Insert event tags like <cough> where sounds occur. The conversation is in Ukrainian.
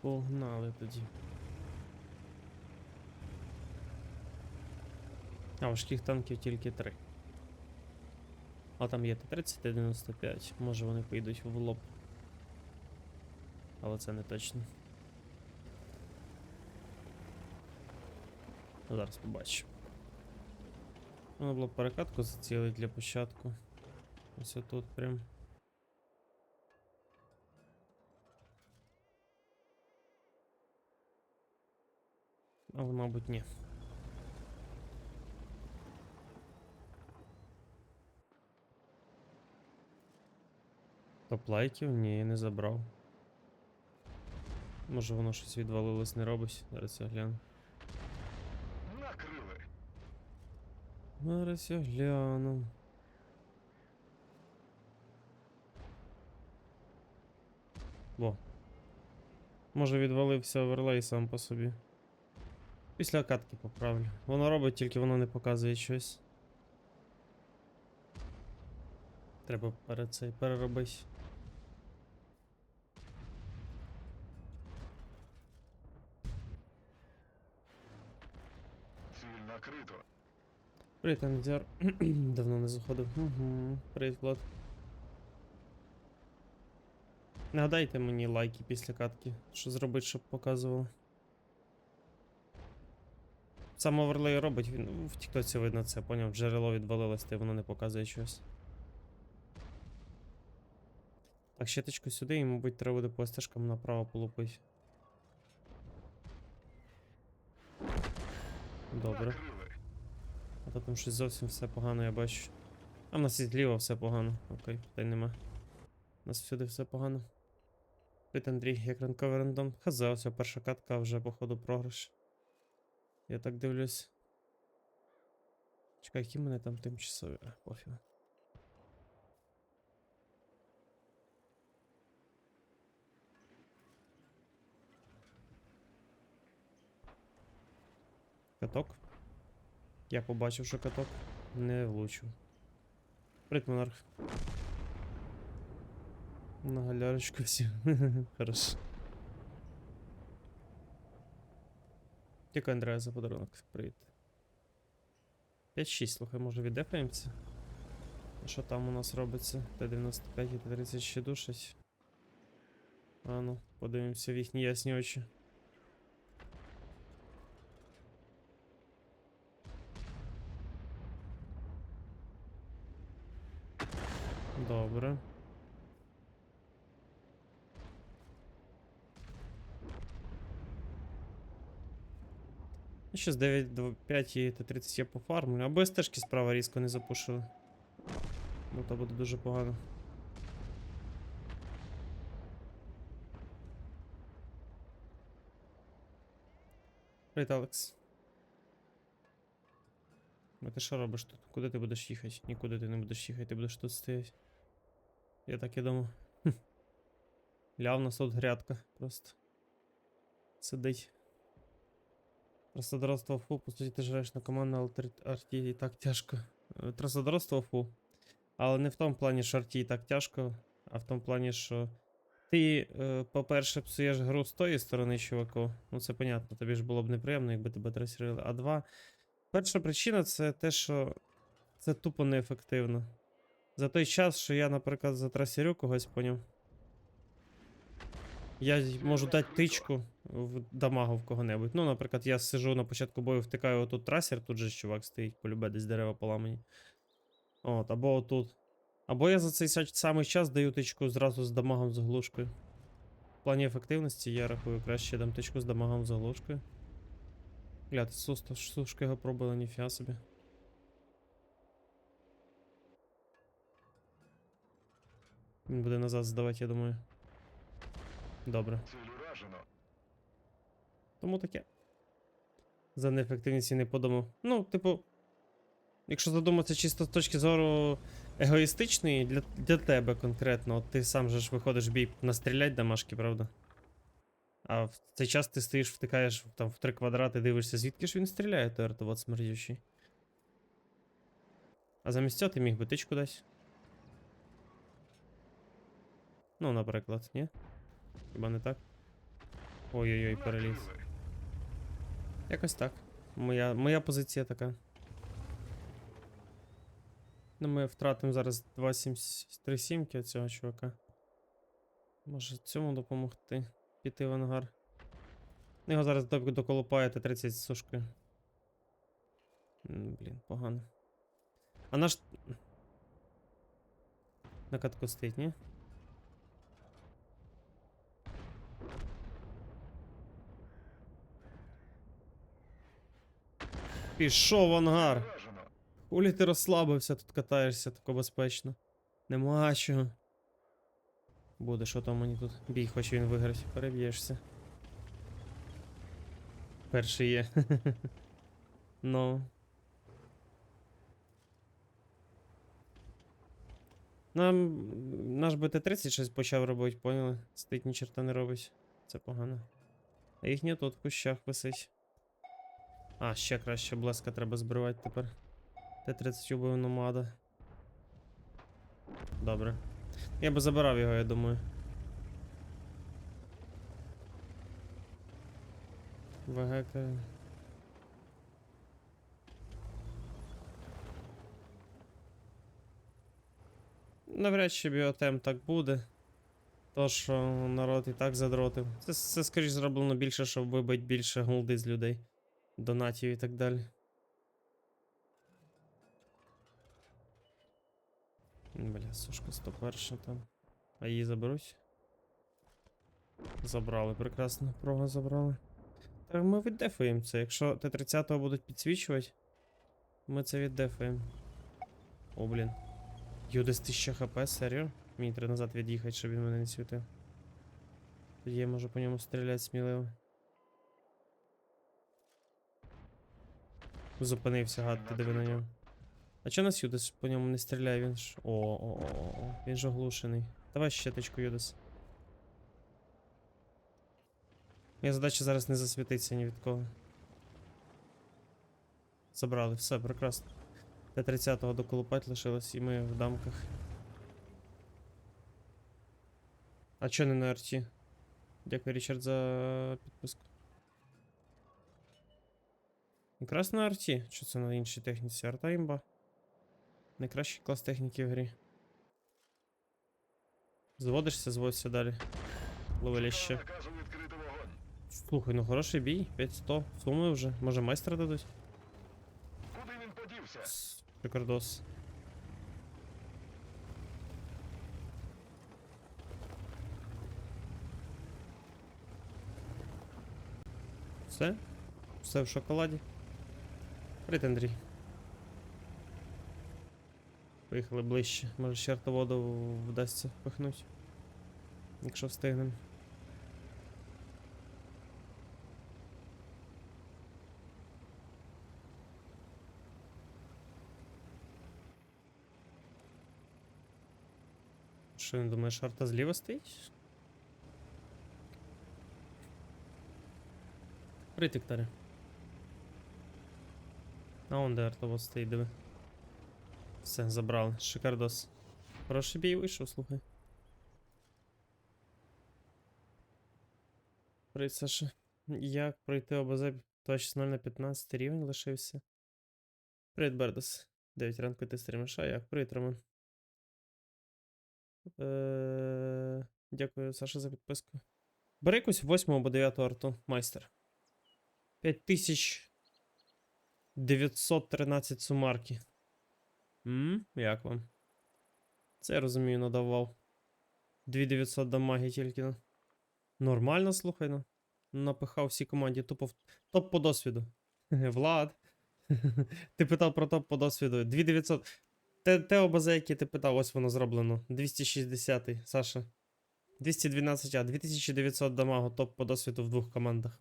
Погнали тоді. А важких танків тільки три. А там є Т-30 та 95. Може вони поїдуть в лоб. Але це не точно. Зараз побачимо. Воно було перекатку зацілити для початку. Ось отут прям. Але, мабуть, ні. Топ лайків? Ні, не забрав. Може воно щось відвалилось, не робить. Зараз я гляну. Накрили. Зараз я гляну. Во. Може відвалився оверлей сам по собі. Після катки поправлю. Воно робить, тільки воно не показує щось. Треба перед цей переробити. Ціль накрито. Привіт, Андзяр. <clears throat> Давно не заходив. Угу. Привіт, Влад. Нагадайте мені лайки після катки, що зробити, щоб показувало. Сам оверлей робить, він в тіктоці видно це, поняв, джерело відвалилось, та воно не показує щось. Так, щеточку сюди і, мабуть, треба буде по стежкам направо полупити. Добре. А то там щось зовсім все погано, я бачу. А в нас і зліва все погано. Окей, питань нема. У нас всюди все погано. Привіт, Андрій, як ранковий рандом. Хаза, перша катка вже походу програш. Я так дивлюсь. Чекай, які мене там тимчасові. А, пофіг. Каток. Я побачив, що каток не. Привіт, монарх. На галярочку всі. <laughs> Хорошо. Дякую, Андрея, за подарунок. Привіт. 5-6, слухай, може віддефаємося? А Що там у нас робиться? Т-95 і Т-30 ще душать. А ну, подивимося в їхні ясні очі. Добре. Щас 9 до 5 і Т-30 я пофармлю. Або стежки справа різко не запушили. Бо то буде дуже погано. Привіт, Алекс. А ти що робиш тут? Куди ти будеш їхати? Нікуди ти не будеш їхати, ти будеш тут стояти. Я так і думав. Хм. Ля, у нас тут грядка просто. Сидить. Трасодорство фу, по суті, ти жреш на команду арті і так тяжко. Е, Трасодорство фу. Але не в тому плані, що арті і так тяжко, а в тому плані, що ти, е, по-перше, псуєш гру з тої сторони, чуваку. Ну це понятно, тобі ж було б неприємно, якби тебе трасірили. А два. Перша причина це те, що це тупо неефективно. За той час, що я, наприклад, затрасірю когось поняв. Я можу дати тичку в дамагу в кого-небудь. Ну, наприклад, я сижу на початку бою, втикаю отут трасер, тут же чувак стоїть, полюбе десь дерева поламані. От, або отут. Або я за цей самий час даю тичку зразу з дамагом з глушкою. В плані ефективності я рахую краще дам тичку з дамагом з глушкою. Ти сусто, сушка його пробила, ніфіга собі. Він буде назад здавати, я думаю. Добре. Тому таке. За неефективність і не подумав. Ну, типу, якщо задуматися чисто з точки зору егоїстичної, для, для тебе конкретно, от ти сам же ж виходиш в бій настрілять дамашки, правда? А в цей час ти стоїш, втикаєш там в три квадрати, дивишся, звідки ж він стріляє, той артовод смердючий. А замість цього ти міг би тичку дати. Ну, наприклад, ні? Хіба не так? Ой-ой-ой, переліз. Якось так. Моя, моя позиція така. Ну, ми втратимо зараз 2-3 сімки цього чувака. Може цьому допомогти піти в ангар. Ну, Його зараз до- доколупає Т-30 з сушкою. Блін, погано. А наш. На катку стоїть, ні? Пішов ангар. Улі ти розслабився, тут катаєшся тако безпечно. Нема чого. Буде, що там мені тут. Бій, хоче він виграти. Переб'єшся. Перший є. <laughs> ну. Нам наш БТ-30 щось почав робити, поняли? Стоїть ні черта не робить. Це погано. А їхня тут в кущах висить. А, ще краще блеска треба збривати тепер. Т-30 убив номада. Добре. Я би забирав його, я думаю. ВГК. Навряд чи біотем так буде. То, що народ і так задротив. Це, це скоріш зроблено більше, щоб вибити більше голди з людей. Донатів і так далі. Бля, сушка 101 там. А її заберуть? Забрали, прекрасно. Прога забрали. Так ми віддефуємо це. Якщо Т-30 будуть підсвічувати, ми це віддефуємо. О, блін. Юдес 1000 хп, серйо? Мені треба назад від'їхати, щоб він мене не світив. Тоді я можу по ньому стріляти сміливо. Зупинився, гад, ти диви на нього. А чого нас Юдес по ньому не стріляє? Він ж. О, о, о, о. Він ж оглушений. Давай щеточку, Юдес. Моя задача зараз не засвітиться ні від кого. Забрали, все, прекрасно. Т-30 доколупать лишилось, і ми в дамках. А чо не на арті? Дякую, Річард, за підписку. Якраз на арті. Що це на іншій техніці? Арта імба. Найкращий клас техніки в грі. Зводишся, зводься далі. Лови ще. Наказу відкрити вогонь. Слухай, ну хороший бій, 500. Суми вже. Може майстра дадуть? Куди він подівся? Прикордос. Все? Все в шоколаді. Привіт. Поїхали ближче. Може ще воду вдасться пихнуть. Якщо встигнемо. Що він думає, шарта зліва стоїть? Привіт. А он де артовод стоїть, диви. Все, забрали. Шикардос. Хороший бій вийшов, слухай. Привіт, Саша. Як пройти ОБЗ 2.0 на 15 рівень лишився? Привіт, Бердос. 9 ранку ти стрімиш, а як? Привіт, Роман. Е, Дякую, Саша, за підписку. Бери якусь 8 або 9 арту, майстер. 5913 сумарки. М? Як вам? Це я розумію, надавав. 2900 дамаги тільки. Нормально, слухай, ну. Напихав всій команді тупо в топ по досвіду. <laughs> Влад. <laughs> Ти питав про топ по досвіду. 2900. Те, те ОБЗ, яке ти питав, ось воно зроблено. 260, Саша. 212, а 2900 дамагу топ по досвіду в двох командах.